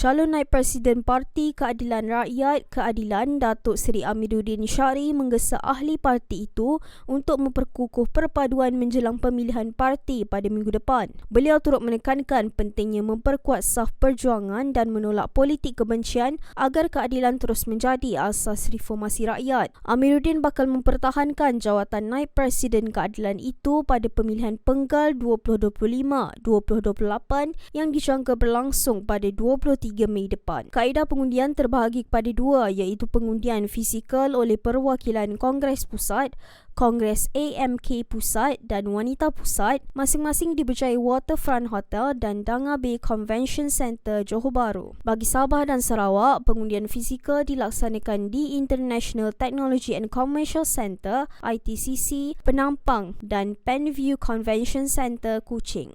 Calon Naib Presiden Parti Keadilan Rakyat Keadilan Datuk Seri Amiruddin Syari menggesa ahli parti itu untuk memperkukuh perpaduan menjelang pemilihan parti pada minggu depan. Beliau turut menekankan pentingnya memperkuat saf perjuangan dan menolak politik kebencian agar keadilan terus menjadi asas reformasi rakyat. Amiruddin bakal mempertahankan jawatan Naib Presiden Keadilan itu pada pemilihan penggal 2025-2028 yang dijangka berlangsung pada 23 3 Mei depan. Kaedah pengundian terbahagi kepada dua iaitu pengundian fizikal oleh perwakilan Kongres Pusat, Kongres AMK Pusat dan Wanita Pusat masing-masing diberjaya Waterfront Hotel dan Danga Bay Convention Centre Johor Bahru. Bagi Sabah dan Sarawak, pengundian fizikal dilaksanakan di International Technology and Commercial Centre ITCC, Penampang dan Penview Convention Centre Kuching.